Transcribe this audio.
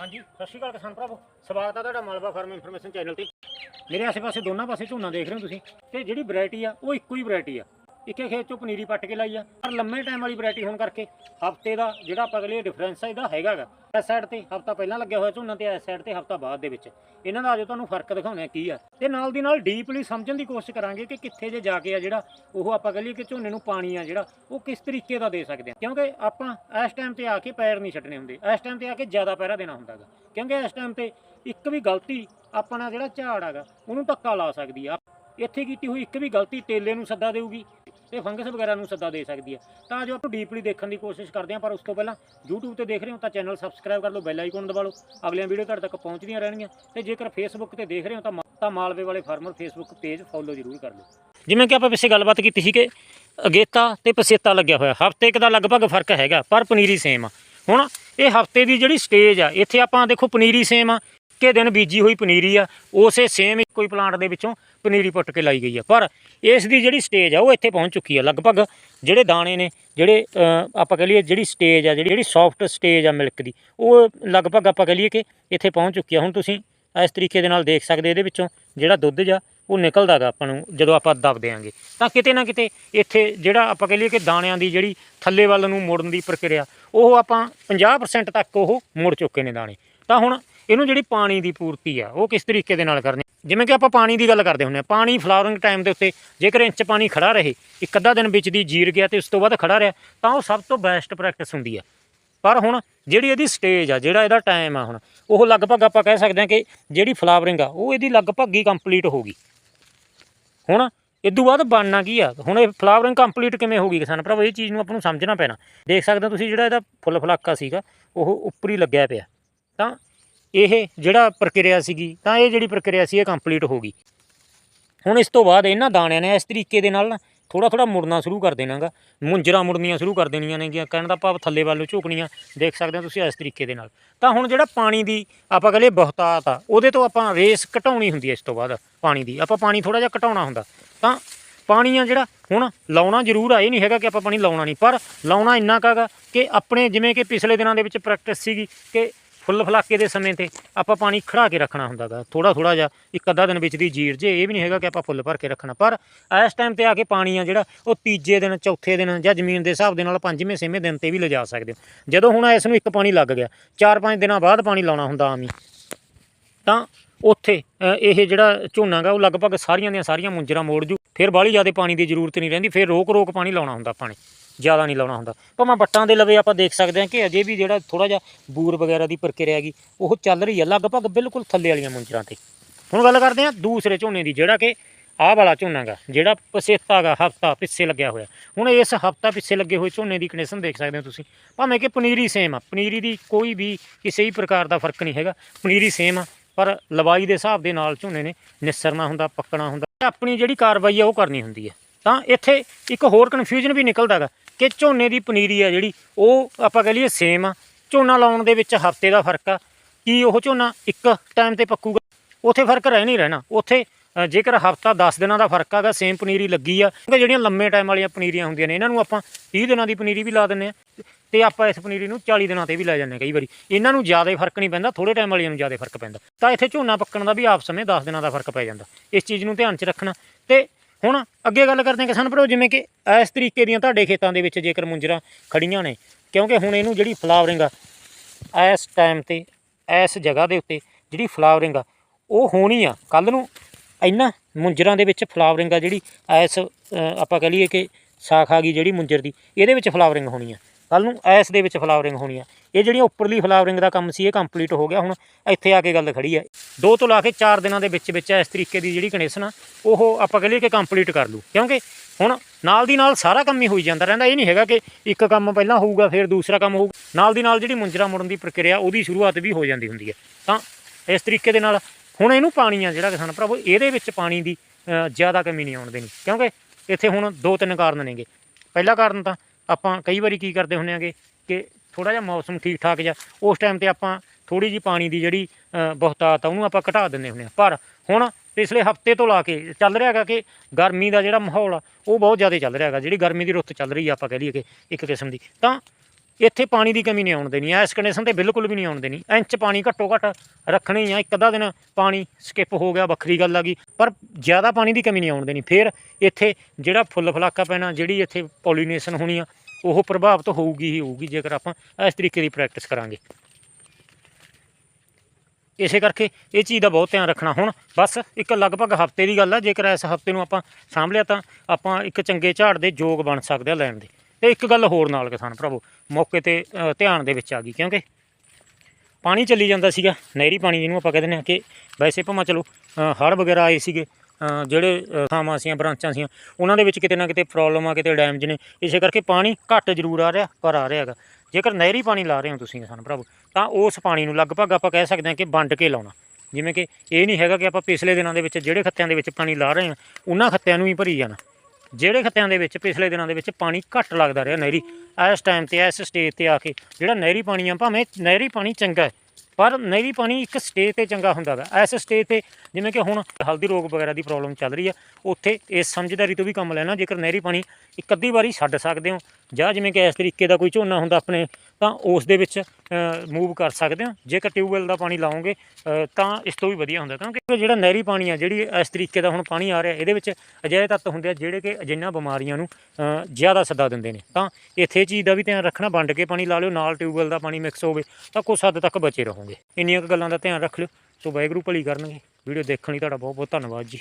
ਹਾਂਜੀ, ਸਤਿ ਸ਼੍ਰੀ ਅਕਾਲ ਕਿਸਾਨ ਭਰਾਵੋ। ਸਵਾਗਤ ਹੈ ਤੁਹਾਡਾ ਮਾਲਵਾ ਫਾਰਮ ਇਨਫੋਰਮੇਸ਼ਨ ਚੈਨਲ ਤੇ। ਮੇਰੇ ਆਸੇ-ਪਾਸੇ ਦੋਨਾਂ ਪਾਸੇ ਝੋਨਾ ਦੇਖ ਰਹੇ ਹੋ ਤੁਸੀਂ। ਤੇ ਜਿਹੜੀ ਵੈਰਾਈਟੀ ਆ, ਉਹ ਇੱਕੋ ਹੀ ਵੈਰਾਈਟੀ ਆ। ਇੱਕੇ ਖੇਤ ਚੋਂ ਪਨੀਰੀ ਪੱਟ ਕੇ ਲਾਈ ਆ। ਪਰ ਲੰਮੇ ਟਾਈਮ ਵਾਲੀ ਵੈਰਾਈਟੀ ਹੋਣ ਕਰਕੇ ਹਫ਼ਤੇ ਦਾ ਜਿਹੜਾ ਆਪਾਂ ਅਗਲੇ ਡਿਫਰੈਂਸ ਆ, ਇਹਦਾ ਹੈਗਾਗਾ ਇਸ ਸਾਈਡ ਤੇ ਹਫਤਾ ਪਹਿਲਾਂ ਲੱਗਿਆ ਹੋਇਆ ਝੋਨਾ ਤੇ ਇਸ ਸਾਈਡ ਤੇ ਹਫਤਾ ਬਾਅਦ ਦੇ ਵਿੱਚ। ਇਹਨਾਂ ਦਾ ਅੱਜ ਤੁਹਾਨੂੰ ਫ਼ਰਕ ਦਿਖਾਉਣਾ ਹੈ ਕੀ ਆ। ਤੇ ਨਾਲ ਦੀ ਨਾਲ ਡੀਪਲੀ ਸਮਝਣ ਦੀ ਕੋਸ਼ਿਸ਼ ਕਰਾਂਗੇ ਕਿ ਕਿੱਥੇ ਜੇ ਜਾ ਕੇ ਆ ਜਿਹੜਾ ਉਹ ਆਪਾਂ ਕਹ ਲਈਏ ਕਿ ਝੋਨੇ ਨੂੰ ਪਾਣੀ ਆ ਜਿਹੜਾ, ਉਹ ਕਿਸ ਤਰੀਕੇ ਦਾ ਦੇ ਸਕਦੇ ਆ। ਕਿਉਂਕਿ ਆਪਾਂ ਇਸ ਟਾਈਮ ਤੇ ਆ ਕੇ ਪੈਰ ਨਹੀਂ ਛੱਡਣੇ ਹੁੰਦੇ। ਇਸ ਟਾਈਮ ਤੇ ਆ ਕੇ ਜ਼ਿਆਦਾ ਪਹਿਰਾ ਦੇਣਾ ਹੁੰਦਾਗਾ ਕਿਉਂਕਿ ਇਸ ਟਾਈਮ ਤੇ ਇੱਕ ਵੀ ਗਲਤੀ ਆਪਣਾ ਜਿਹੜਾ ਝਾੜ ਹੈਗਾ ਉਹਨੂੰ ਧੱਕਾ ਲਾ ਸਕਦੀ ਆ। ਇੱਥੇ ਕੀਤੀ ਹੋਈ ਇੱਕ ਵੀ ਗਲਤੀ ਟੇਲੇ ਨੂੰ ਸੱਦਾ ਦੇਊਗੀ ਤੇ ਫੰਗਸ ਵਗੈਰਾ ਨੂੰ ਸੱਦਾ ਦੇ ਸਕਦੀ ਹੈ। ਤਾਂ ਜੋ ਆਪਾਂ ਡੀਪਲੀ ਦੇਖਣ ਦੀ ਕੋਸ਼ਿਸ਼ ਕਰਦੇ ਹਾਂ, ਪਰ ਉਸ ਤੋਂ ਪਹਿਲਾਂ YouTube ਤੇ ਦੇਖ ਰਹੇ ਹੋ ਤਾਂ ਚੈਨਲ ਸਬਸਕ੍ਰਾਈਬ ਕਰ ਲਓ, ਬੈਲ ਆਈਕਨ ਦਬਾ ਲਓ। ਅਗਲੀਆਂ ਵੀਡੀਓ ਤੁਹਾਡੇ ਤੱਕ ਪਹੁੰਚਦੀਆਂ ਰਹਿਣਗੀਆਂ ਤੇ ਜੇਕਰ Facebook ਤੇ ਦੇਖ ਰਹੇ ਹੋ ਤਾਂ ਤਾਂ ਮਾਲਵੇ ਵਾਲੇ ਫਾਰਮਰ Facebook ਪੇਜ ਫੋਲੋ ਜ਼ਰੂਰ ਕਰ ਲਓ। ਜਿਵੇਂ ਕਿ ਆਪਾਂ ਪਿੱਛੇ ਗੱਲਬਾਤ ਕੀਤੀ ਸੀ ਕਿ ਅਗੇਤਾ ਤੇ ਪਸੇਤਾ ਲੱਗਿਆ ਹੋਇਆ। ਹਫ਼ਤੇ ਇੱਕ ਦਾ ਲਗਭਗ ਫ਼ਰਕ ਹੈਗਾ, ਪਰ ਪਨੀਰੀ ਸੇਮ ਆ। ਹੁਣ ਇਹ ਹਫ਼ਤੇ ਦੀ ਜਿਹੜੀ ਸਟੇਜ ਆ, ਇੱਥੇ ਆਪਾਂ ਦੇਖੋ ਪਨੀਰੀ ਸੇਮ ਆ। ਇੱਕੇ ਦਿਨ ਬੀਜੀ ਹੋਈ ਪਨੀਰੀ ਆ, ਉਸੇ ਸੇਮ ਇੱਕੋ ਹੀ ਪਲਾਂਟ ਦੇ ਵਿੱਚੋਂ ਪਨੀਰੀ ਪੁੱਟ ਕੇ ਲਾਈ ਗਈ ਆ। ਪਰ ਇਸ ਦੀ ਜਿਹੜੀ ਸਟੇਜ ਆ, ਉਹ ਇੱਥੇ ਪਹੁੰਚ ਚੁੱਕੀ ਆ। ਲਗਭਗ ਜਿਹੜੇ ਦਾਣੇ ਨੇ, ਜਿਹੜੇ ਆਪਾਂ ਕਹ ਲਈਏ ਜਿਹੜੀ ਸਟੇਜ ਆ, ਜਿਹੜੀ ਜਿਹੜੀ ਸੌਫਟ ਸਟੇਜ ਆ ਮਿਲਕ ਦੀ, ਉਹ ਲਗਭਗ ਆਪਾਂ ਕਹ ਲਈਏ ਕਿ ਇੱਥੇ ਪਹੁੰਚ ਚੁੱਕੀ ਆ। ਹੁਣ ਤੁਸੀਂ ਇਸ ਤਰੀਕੇ ਦੇ ਨਾਲ ਦੇਖ ਸਕਦੇ ਇਹਦੇ ਵਿੱਚੋਂ ਜਿਹੜਾ ਦੁੱਧ ਜਾ, ਉਹ ਨਿਕਲਦਾਗਾ ਆਪਾਂ ਨੂੰ, ਜਦੋਂ ਆਪਾਂ ਦਬ ਦਿਆਂਗੇ। ਤਾਂ ਕਿਤੇ ਨਾ ਕਿਤੇ ਇੱਥੇ ਜਿਹੜਾ ਆਪਾਂ ਕਹ ਲਈਏ ਕਿ ਦਾਣਿਆਂ ਦੀ ਜਿਹੜੀ ਥੱਲੇ ਵੱਲ ਨੂੰ ਮੁੜਨ ਦੀ ਪ੍ਰਕਿਰਿਆ, ਉਹ ਆਪਾਂ 50% ਤੱਕ ਉਹ ਮੁੜ ਚੁੱਕੇ ਨੇ ਦਾਣੇ। ਤਾਂ ਹੁਣ ਇਹਨੂੰ ਜਿਹੜੀ ਪਾਣੀ ਦੀ ਪੂਰਤੀ ਆ, ਉਹ ਕਿਸ ਤਰੀਕੇ ਦੇ ਨਾਲ ਕਰਨੀ? ਜਿਵੇਂ ਕਿ ਆਪਾਂ ਪਾਣੀ ਦੀ ਗੱਲ ਕਰਦੇ ਹੁੰਦੇ ਆ, ਪਾਣੀ ਫਲਾਵਰਿੰਗ ਟਾਈਮ ਦੇ ਉੱਤੇ ਜੇਕਰ ਇੰਚ ਪਾਣੀ ਖੜਾ ਰਹੇ, ਇੱਕ ਅੱਧਾ ਦਿਨ ਵਿੱਚ ਦੀ ਜੀਰ ਗਿਆ ਤੇ ਉਸ ਤੋਂ ਬਾਅਦ ਖੜਾ ਰਿਹਾ, ਤਾਂ ਉਹ ਸਭ ਤੋਂ ਬੈਸਟ ਪ੍ਰੈਕਟਿਸ ਹੁੰਦੀ ਆ। ਪਰ ਹੁਣ ਜਿਹੜੀ ਇਹਦੀ ਸਟੇਜ ਆ, ਜਿਹੜਾ ਇਹਦਾ ਟਾਈਮ ਆ ਹੁਣ, ਉਹ ਲਗਭਗ ਆਪਾਂ ਕਹਿ ਸਕਦੇ ਹਾਂ ਕਿ ਜਿਹੜੀ ਫਲਾਵਰਿੰਗ ਆ, ਉਹ ਇਹਦੀ ਲਗਭਗ ਹੀ ਕੰਪਲੀਟ ਹੋ ਗਈ। ਹੁਣ ਇਦੋਂ ਬਾਅਦ ਬਣਨਾ ਕੀ ਆ? ਹੁਣ ਇਹ ਫਲਾਵਰਿੰਗ ਕੰਪਲੀਟ ਕਿਵੇਂ ਹੋਗੀ ਕਿਸਾਨ ਭਰਾਵੋ? ਇਹ ਚੀਜ਼ ਨੂੰ ਆਪਾਂ ਨੂੰ ਸਮਝਣਾ ਪੈਣਾ। ਦੇਖ ਸਕਦੇ ਹੋ ਤੁਸੀਂ ਜਿਹੜਾ ਇਹਦਾ ਫੁੱਲ ਫਲਾਕਾ ਸੀਗਾ, ਉਹ ਉੱਪਰ ਹੀ ਲੱਗਿਆ ਪਿਆ। ਤਾਂ ਇਹ ਜਿਹੜਾ ਪ੍ਰਕਿਰਿਆ ਸੀਗੀ, ਤਾਂ ਇਹ ਜਿਹੜੀ ਪ੍ਰਕਿਰਿਆ ਸੀ, ਇਹ ਕੰਪਲੀਟ ਹੋ ਗਈ। ਹੁਣ ਇਸ ਤੋਂ ਬਾਅਦ ਇਹਨਾਂ ਦਾਣਿਆਂ ਨੇ ਇਸ ਤਰੀਕੇ ਦੇ ਨਾਲ ਨਾ ਥੋੜਾ ਥੋੜਾ ਮੁੜਨਾ ਸ਼ੁਰੂ ਕਰ ਦੇਣਾਗਾ ਮੁੰਜਰਾ ਮੁੜਨੀਆਂ ਸ਼ੁਰੂ ਕਰ ਦੇਣੀਆਂ ਨੇਗੀਆਂ। ਕਹਿਣ ਦਾ ਭਾਵ ਥੱਲੇ ਵੱਲੋਂ ਝੁਕਣੀਆਂ। ਦੇਖ ਸਕਦੇ ਹੋ ਤੁਸੀਂ ਇਸ ਤਰੀਕੇ ਦੇ ਨਾਲ। ਤਾਂ ਹੁਣ ਜਿਹੜਾ ਪਾਣੀ ਦੀ ਆਪਾਂ ਕਹਿੰਦੇ ਬਹੁਤਾਤ ਆ, ਉਹਦੇ ਤੋਂ ਆਪਾਂ ਰੇਸ ਘਟਾਉਣੀ ਹੁੰਦੀ ਹੈ ਇਸ ਤੋਂ ਬਾਅਦ ਪਾਣੀ ਦੀ। ਆਪਾਂ ਪਾਣੀ ਥੋੜਾ ਜਿਹਾ ਘਟਾਉਣਾ ਹੁੰਦਾ। ਤਾਂ ਪਾਣੀ ਆ ਜਿਹੜਾ ਹੁਣ ਲਾਉਣਾ ਜ਼ਰੂਰ ਆ, ਇਹ ਨਹੀਂ ਹੈਗਾ ਕਿ ਆਪਾਂ ਪਾਣੀ ਲਾਉਣਾ ਨਹੀਂ। ਪਰ ਲਾਉਣਾ ਇੰਨਾ ਕਾਗਾ ਕਿ ਆਪਣੇ ਜਿਵੇਂ ਕਿ ਪਿਛਲੇ ਦਿਨਾਂ ਦੇ ਵਿੱਚ ਪ੍ਰੈਕਟਿਸ ਸੀਗੀ ਕਿ ਫੁੱਲ ਫਲਾਕੇ ਦੇ ਸਮੇਂ ਤੇ ਆਪਾਂ ਪਾਣੀ ਖੜਾ ਕੇ ਰੱਖਣਾ ਹੁੰਦਾਗਾ ਥੋੜਾ ਥੋੜਾ ਜਿਹਾ, ਇੱਕ ਅੱਧਾ ਦਿਨ ਵਿੱਚ ਦੀ ਜੀਰ ਜੇ, ਇਹ ਵੀ ਨਹੀਂ ਹੈਗਾ ਕਿ ਆਪਾਂ ਫੁੱਲ ਭਰ ਕੇ ਰੱਖਣਾ। ਪਰ ਇਸ ਟਾਈਮ ਤੇ ਆ ਕੇ ਪਾਣੀ ਆ ਜਿਹੜਾ, ਉਹ ਤੀਜੇ ਦਿਨ, ਚੌਥੇ ਦਿਨ ਜਾਂ ਜ਼ਮੀਨ ਦੇ ਹਿਸਾਬ ਦੇ ਨਾਲ ਪੰਜਵੇਂ, ਛੇਵੇਂ ਦਿਨ ਤੇ ਵੀ ਲਿਜਾ ਸਕਦੇ ਹੋ। ਜਦੋਂ ਹੁਣ ਇਸ ਨੂੰ ਇੱਕ ਪਾਣੀ ਲੱਗ ਗਿਆ 4-5 ਦਿਨਾਂ ਬਾਅਦ ਪਾਣੀ ਲਾਉਣਾ ਹੁੰਦਾ ਆਮੀ ਤਾਂ ਉੱਥੇ ਇਹ ਜਿਹੜਾ ਝੋਨਾ ਗਾ, ਉਹ ਲਗਭਗ ਸਾਰੀਆਂ ਦੀਆਂ ਸਾਰੀਆਂ ਮੁੰਜਰਾ ਮੋੜ ਜੂ, ਫਿਰ ਬਾਹਲੀ ਜ਼ਿਆਦਾ ਪਾਣੀ ਦੀ ਜ਼ਰੂਰਤ ਨਹੀਂ ਰਹਿੰਦੀ, ਫਿਰ ਰੋਕ ਰੋਕ ਪਾਣੀ ਲਾਉਣਾ ਹੁੰਦਾ ਆਪਾਂ ਨੇ। ਜ਼ਿਆਦਾ ਨਹੀਂ ਲਾਉਣਾ ਹੁੰਦਾ। ਭਾਵੇਂ ਵੱਟਾਂ ਦੇ ਲਵੇ ਆਪਾਂ ਦੇਖ ਸਕਦੇ ਹਾਂ ਕਿ ਅਜੇ ਵੀ ਜਿਹੜਾ ਥੋੜਾ ਜਿਹਾ ਬੂਰ ਵਗੈਰਾ ਦੀ ਪ੍ਰਕਿਰਿਆ ਹੈਗੀ, ਉਹ ਚੱਲ ਰਹੀ ਹੈ ਲਗਭਗ ਬਿਲਕੁਲ ਥੱਲੇ ਵਾਲੀਆਂ ਮੁੰਜਰਾਂ ਤੇ। ਹੁਣ ਗੱਲ ਕਰਦੇ ਹਾਂ ਦੂਸਰੇ ਝੋਨੇ ਦੀ, ਜਿਹੜਾ ਕਿ ਆਹ ਵਾਲਾ ਝੋਨਾ ਗਾ, ਜਿਹੜਾ ਪਸੇਤਾ ਗਾ, ਹਫਤਾ ਪਿੱਛੇ ਲੱਗਿਆ ਹੋਇਆ। ਹੁਣ ਇਸ ਹਫਤਾ ਪਿੱਛੇ ਲੱਗੇ ਹੋਏ ਝੋਨੇ ਦੀ ਕੰਡੀਸ਼ਨ ਦੇਖ ਸਕਦੇ ਹੋ ਤੁਸੀਂ। ਭਾਵੇਂ ਕਿ ਪਨੀਰੀ ਸੇਮ ਆ, ਪਨੀਰੀ ਦੀ ਕੋਈ ਵੀ ਕਿਸੇ ਵੀ ਪ੍ਰਕਾਰ ਦਾ ਫ਼ਰਕ ਨਹੀਂ ਹੈਗਾ। ਪਨੀਰੀ ਸੇਮ ਆ, ਪਰ ਲਵਾਈ ਦੇ ਹਿਸਾਬ ਦੇ ਨਾਲ ਝੋਨੇ ਨੇ ਨਿਸਰਨਾ ਹੁੰਦਾ, ਪੱਕਣਾ ਹੁੰਦਾ। ਆਪਣੀ ਜਿਹੜੀ ਕਾਰਵਾਈ ਆ, ਉਹ ਕਰਨੀ ਹੁੰਦੀ ਹੈ ਤਾਂ ਇੱਥੇ ਇੱਕ ਹੋਰ ਕਨਫਿਊਜ਼ਨ ਵੀ ਨਿਕਲਦਾਗਾ ਕਿ ਝੋਨੇ ਦੀ ਪਨੀਰੀ ਆ ਜਿਹੜੀ, ਉਹ ਆਪਾਂ ਕਹ ਲਈਏ ਸੇਮ ਆ। ਝੋਨਾ ਲਾਉਣ ਦੇ ਵਿੱਚ ਹਫ਼ਤੇ ਦਾ ਫ਼ਰਕ ਆ। ਕੀ ਉਹ ਝੋਨਾ ਇੱਕ ਟਾਈਮ ਤੇ ਪੱਕੂਗਾ? ਉੱਥੇ ਫ਼ਰਕ ਰਹਿ ਨਹੀਂ ਰਹਿਣਾ। ਉੱਥੇ ਜੇਕਰ ਹਫਤਾ 10 ਦਿਨਾਂ ਦਾ ਫ਼ਰਕ ਆਗਾ ਸੇਮ ਪਨੀਰੀ ਲੱਗੀ ਆ, ਕਿਉਂਕਿ ਜਿਹੜੀਆਂ ਲੰਮੇ ਟਾਈਮ ਵਾਲੀਆਂ ਪਨੀਰੀਆਂ ਹੁੰਦੀਆਂ ਨੇ, ਇਹਨਾਂ ਨੂੰ ਆਪਾਂ 30 ਦਿਨਾਂ ਦੀ ਪਨੀਰੀ ਵੀ ਲਾ ਦਿੰਨੇ ਆ ਤੇ ਆਪਾਂ ਇਸ ਪਨੀਰੀ ਨੂੰ 40 ਦਿਨਾਂ ਤੇ ਵੀ ਲੈ ਜਾਂਦੇ ਕਈ ਵਾਰੀ। ਇਹਨਾਂ ਨੂੰ ਜ਼ਿਆਦਾ ਫ਼ਰਕ ਨਹੀਂ ਪੈਂਦਾ ਥੋੜੇ ਟਾਈਮ ਵਾਲੀਆਂ ਨੂੰ ਜ਼ਿਆਦਾ ਫ਼ਰਕ ਪੈਂਦਾ। ਤਾਂ ਇੱਥੇ ਝੋਨਾ ਪੱਕਣ ਦਾ ਵੀ ਆਪ ਸਮੇਂ 10 ਦਿਨਾਂ ਦਾ ਫ਼ਰਕ ਪੈ ਜਾਂਦਾ। ਇਸ ਚੀਜ਼ ਨੂੰ ਧਿਆਨ 'ਚ ਰੱਖਣਾ ਤੇ ਹੁਣ ਅੱਗੇ ਗੱਲ ਕਰਦੇ ਹਾਂ ਕਿਸਾਨ ਭਰਾਓ, ਜਿਵੇਂ ਕਿ ਇਸ ਤਰੀਕੇ ਦੀਆਂ ਤੁਹਾਡੇ ਖੇਤਾਂ ਦੇ ਵਿੱਚ ਜੇਕਰ ਮੁੰਜਰਾ ਖੜੀਆਂ ਨੇ, ਕਿਉਂਕਿ ਹੁਣ ਇਹਨੂੰ ਜਿਹੜੀ ਫਲਾਵਰਿੰਗ ਆ, ਇਸ ਟਾਈਮ ਤੇ, ਇਸ ਜਗ੍ਹਾ ਦੇ ਉੱਤੇ ਜਿਹੜੀ ਫਲਾਵਰਿੰਗ ਆ, ਉਹ ਹੋਣੀ ਆ। ਕੱਲ ਨੂੰ ਇੰਨਾ ਮੁੰਜਰਾਂ ਦੇ ਵਿੱਚ ਫਲਾਵਰਿੰਗ ਆ ਜਿਹੜੀ ਇਸ ਆਪਾਂ ਕਹ ਲਈਏ ਕਿ ਸਾਖ ਆ ਗਈ ਜਿਹੜੀ ਮੁੰਜਰ ਦੀ, ਇਹਦੇ ਵਿੱਚ ਫਲਾਵਰਿੰਗ ਹੋਣੀ ਆ। ਕੱਲ ਨੂੰ ਐਸ ਦੇ ਵਿੱਚ ਫਲਾਵਰਿੰਗ ਹੋਣੀ ਆ। ਇਹ ਜਿਹੜੀਆਂ ਉੱਪਰਲੀ ਫਲਾਵਰਿੰਗ ਦਾ ਕੰਮ ਸੀ, ਇਹ ਕੰਪਲੀਟ ਹੋ ਗਿਆ। ਹੁਣ ਇੱਥੇ ਆ ਕੇ ਗੱਲ ਖੜੀ ਆ। ਦੋ ਤੋਂ ਲਾ ਕੇ 4 ਦਿਨਾਂ ਦੇ ਵਿੱਚ ਵਿੱਚ ਇਸ ਤਰੀਕੇ ਦੀ ਜਿਹੜੀ ਕੰਡੀਸ਼ਨ ਆ, ਉਹ ਆਪਾਂ ਕਹ ਲਈਏ ਕਿ ਕੰਪਲੀਟ ਕਰ ਲੂ ਕਿਉਂਕਿ ਹੁਣ ਨਾਲ ਦੀ ਨਾਲ ਸਾਰਾ ਕੰਮ ਹੀ ਹੋਈ ਜਾਂਦਾ ਰਹਿੰਦਾ। ਇਹ ਨਹੀਂ ਹੈਗਾ ਕਿ ਇੱਕ ਕੰਮ ਪਹਿਲਾਂ ਹੋਊਗਾ, ਫਿਰ ਦੂਸਰਾ ਕੰਮ ਹੋਊਗਾ ਨਾਲ ਦੀ ਨਾਲ ਜਿਹੜੀ ਮੁੰਜਰਾ ਮੁੜਨ ਦੀ ਪ੍ਰਕਿਰਿਆ, ਉਹਦੀ ਸ਼ੁਰੂਆਤ ਵੀ ਹੋ ਜਾਂਦੀ ਹੁੰਦੀ ਹੈ ਤਾਂ ਇਸ ਤਰੀਕੇ ਦੇ ਨਾਲ ਹੁਣ ਇਹਨੂੰ ਪਾਣੀ ਆ ਜਿਹੜਾ ਕਿਸਾਨ ਭਰਾਵੋ, ਇਹਦੇ ਵਿੱਚ ਪਾਣੀ ਦੀ ਜ਼ਿਆਦਾ ਕਮੀ ਨਹੀਂ ਆਉਣ ਦੇਣੀ। ਕਿਉਂਕਿ ਇੱਥੇ ਹੁਣ ਦੋ ਤਿੰਨ ਕਾਰਨ ਨੇਗੇ। ਪਹਿਲਾ ਕਾਰਨ ਤਾਂ ਆਪਾਂ ਕਈ ਵਾਰੀ ਕੀ ਕਰਦੇ ਹੁੰਦੇ ਆਂਗੇ ਕਿ ਥੋੜਾ ਜਿਹਾ ਮੌਸਮ ਠੀਕ ਠਾਕ ਜਿਹਾ, ਉਸ ਟਾਈਮ ਤੇ ਆਪਾਂ ਥੋੜੀ ਜੀ ਪਾਣੀ ਦੀ ਜਿਹੜੀ ਬਹੁਤਾਤ ਆ, ਉਹਨੂੰ ਆਪਾਂ ਘਟਾ ਦਿੰਦੇ ਹੁੰਦੇ ਆ। ਪਰ ਹੁਣ ਪਿਛਲੇ ਹਫ਼ਤੇ ਤੋਂ ਲਾ ਕੇ ਚੱਲ ਰਿਹਾ ਹੈਗਾ ਕਿ ਗਰਮੀ ਦਾ ਜਿਹੜਾ ਮਾਹੌਲ ਆ, ਉਹ ਬਹੁਤ ਜ਼ਿਆਦਾ ਚੱਲ ਰਿਹਾ ਹੈਗਾ, ਜਿਹੜੀ ਗਰਮੀ ਦੀ ਰੁੱਤ ਚੱਲ ਰਹੀ ਆ ਆਪਾਂ ਕਹਿ ਲਈਏ ਕਿ ਇੱਕ ਕਿਸਮ ਦੀ। ਤਾਂ ਇੱਥੇ ਪਾਣੀ ਦੀ ਕਮੀ ਨਹੀਂ ਆਉਣ ਦੇਣੀ, ਐਸ ਕੰਡੀਸ਼ਨ ਤੇ ਬਿਲਕੁਲ ਵੀ ਨਹੀਂ ਆਉਣ ਦੇਣੀ। ਇੰਚ ਪਾਣੀ ਘੱਟੋ ਘੱਟ ਰੱਖਣੇ ਹੀ ਆ, ਇੱਕ ਅੱਧਾ ਦਿਨ ਪਾਣੀ ਸਕਿਪ ਹੋ ਗਿਆ, ਵੱਖਰੀ ਗੱਲ ਆ ਗਈ। ਪਰ ਜ਼ਿਆਦਾ ਪਾਣੀ ਦੀ ਕਮੀ ਨਹੀਂ ਆਉਣ ਦੇਣੀ। ਫਿਰ ਇੱਥੇ ਜਿਹੜਾ ਫੁੱਲ ਫਲਾਕਾ ਪੈਣਾ, ਜਿਹੜੀ ਇੱਥੇ ਪੋਲੀਨੇਸ਼ਨ ਹੋਣੀ ਆ, ਉਹ ਪ੍ਰਭਾਵਿਤ ਹੋਊਗੀ ਹੀ ਹੋਊਗੀ, ਜੇਕਰ ਆਪਾਂ ਇਸ ਤਰੀਕੇ ਦੀ ਪ੍ਰੈਕਟਿਸ ਕਰਾਂਗੇ। ਇਸੇ ਕਰਕੇ ਇਹ ਚੀਜ਼ ਦਾ ਬਹੁਤ ਧਿਆਨ ਰੱਖਣਾ। ਹੁਣ ਬਸ ਇੱਕ ਲਗਭਗ ਹਫ਼ਤੇ ਦੀ ਗੱਲ ਆ, ਜੇਕਰ ਇਸ ਹਫ਼ਤੇ ਨੂੰ ਆਪਾਂ ਸਾਂਭ ਲਿਆ ਤਾਂ ਆਪਾਂ ਇੱਕ ਚੰਗੇ ਝਾੜ ਦੇ ਯੋਗ ਬਣ ਸਕਦੇ ਆ ਲੈਣ ਦੇ। ਤੇ ਇੱਕ ਗੱਲ ਹੋਰ ਨਾਲ ਕਿਸਾਨ ਭਰਾਵੋ, ਮੌਕੇ ਤੇ ਧਿਆਨ ਦੇ ਵਿੱਚ ਆ ਗਈ ਕਿਉਂਕਿ ਪਾਣੀ ਚੱਲੀ ਜਾਂਦਾ ਸੀਗਾ, ਨਹਿਰੀ ਪਾਣੀ ਜਿਹਨੂੰ ਆਪਾਂ ਕਹਿੰਦੇ ਨੇ ਕਿ ਵੈਸੇ ਭਾਵੇਂ ਚਲੋ ਹੜ ਵਗੈਰਾ ਆਏ ਸੀਗੇ ਜਿਹੜੇ ਥਾਵਾਂ ਸੀਆਂ, ਬ੍ਰਾਂਚਾਂ ਸੀਆਂ, ਉਹਨਾਂ ਦੇ ਵਿੱਚ ਕਿਤੇ ਨਾ ਕਿਤੇ ਪ੍ਰੋਬਲਮ ਆ, ਕਿਤੇ ਡੈਮਜ ਨੇ ਇਸੇ ਕਰਕੇ ਪਾਣੀ ਘੱਟ ਜ਼ਰੂਰ ਆ ਰਿਹਾ, ਪਰ ਆ ਰਿਹਾ ਹੈਗਾ। ਜੇਕਰ ਨਹਿਰੀ ਪਾਣੀ ਲਾ ਰਹੇ ਹੋ ਤੁਸੀਂ ਕਿਸਾਨ ਭਰਾਵੋ, ਤਾਂ ਉਸ ਪਾਣੀ ਨੂੰ ਲਗਭਗ ਆਪਾਂ ਕਹਿ ਸਕਦੇ ਹਾਂ ਕਿ ਵੰਡ ਕੇ ਲਾਉਣਾ। ਜਿਵੇਂ ਕਿ ਇਹ ਨਹੀਂ ਹੈਗਾ ਕਿ ਆਪਾਂ ਪਿਛਲੇ ਦਿਨਾਂ ਦੇ ਵਿੱਚ ਜਿਹੜੇ ਖੱਤਿਆਂ ਦੇ ਵਿੱਚ ਪਾਣੀ ਲਾ ਰਹੇ ਹਾਂ, ਉਹਨਾਂ ਖੱਤਿਆਂ ਨੂੰ ਹੀ ਭਰੀ ਜਾਣਾ। ਜਿਹੜੇ ਖੱਤਿਆਂ ਦੇ ਵਿੱਚ ਪਿਛਲੇ ਦਿਨਾਂ ਦੇ ਵਿੱਚ ਪਾਣੀ ਘੱਟ ਲੱਗਦਾ ਰਿਹਾ ਨਹਿਰੀ, ਇਸ ਟਾਈਮ ਤੇ, ਇਸ ਸਟੇਜ ਤੇ ਆ ਕੇ ਜਿਹੜਾ ਨਹਿਰੀ ਪਾਣੀ ਆ, ਭਾਵੇਂ ਨਹਿਰੀ ਪਾਣੀ ਚੰਗਾ ਹੈ, ਪਰ ਨਹਿਰੀ ਪਾਣੀ ਇੱਕ ਸਟੇਜ ਤੇ ਚੰਗਾ ਹੁੰਦਾ ਵਾ। ਇਸ ਸਟੇਜ ਤੇ ਜਿਵੇਂ ਕਿ ਹੁਣ ਹਲਦੀ ਰੋਗ ਵਗੈਰਾ ਦੀ ਪ੍ਰੋਬਲਮ ਚੱਲ ਰਹੀ ਆ, ਉੱਥੇ ਇਸ ਸਮਝਦਾਰੀ ਤੋਂ ਵੀ ਕੰਮ ਲੈਣਾ, ਜੇਕਰ ਨਹਿਰੀ ਪਾਣੀ ਇੱਕ ਅੱਧੀ ਵਾਰੀ ਛੱਡ ਸਕਦੇ ਹੋ, ਜਾਂ ਜਿਵੇਂ ਕਿ ਇਸ ਤਰੀਕੇ ਦਾ ਕੋਈ ਝੋਨਾ ਹੁੰਦਾ ਆਪਣੇ ਤਾਂ ਉਸ ਦੇ ਵਿੱਚ ਮੂਵ ਕਰ ਸਕਦੇ ਹਾਂ। ਜੇਕਰ ਟਿਊਬਵੈਲ ਦਾ ਪਾਣੀ ਲਾਓਗੇ ਤਾਂ ਇਸ ਤੋਂ ਵੀ ਵਧੀਆ ਹੁੰਦਾ। ਕਿਉਂਕਿ ਜਿਹੜਾ ਨਹਿਰੀ ਪਾਣੀ ਆ, ਜਿਹੜੀ ਇਸ ਤਰੀਕੇ ਦਾ ਹੁਣ ਪਾਣੀ ਆ ਰਿਹਾ, ਇਹਦੇ ਵਿੱਚ ਅਜਿਹੇ ਤੱਤ ਹੁੰਦੇ ਆ, ਜਿਹੜੇ ਕਿ ਅਜਿਹੀਆਂ ਬਿਮਾਰੀਆਂ ਨੂੰ ਜ਼ਿਆਦਾ ਸੱਦਾ ਦਿੰਦੇ ਨੇ। ਤਾਂ ਇੱਥੇ ਚੀਜ਼ ਦਾ ਵੀ ਧਿਆਨ ਰੱਖਣਾ, ਵੰਡ ਕੇ ਪਾਣੀ ਲਾ ਲਿਓ, ਨਾਲ ਟਿਊਬਵੈਲ ਦਾ ਪਾਣੀ ਮਿਕਸ ਹੋਵੇ, ਤਾਂ ਕੁਛ ਹੱਦ ਤੱਕ ਬਚੇ ਰਹੋਗੇ। ਇੰਨੀਆਂ ਕੁ ਗੱਲਾਂ ਦਾ ਧਿਆਨ ਰੱਖ ਲਿਓ। ਸੋ ਵਾਹਿਗੁਰੂ ਭਲੀ ਕਰਨਗੇ। ਵੀਡੀਓ ਦੇਖਣ ਲਈ ਤੁਹਾਡਾ ਬਹੁਤ ਬਹੁਤ ਧੰਨਵਾਦ ਜੀ।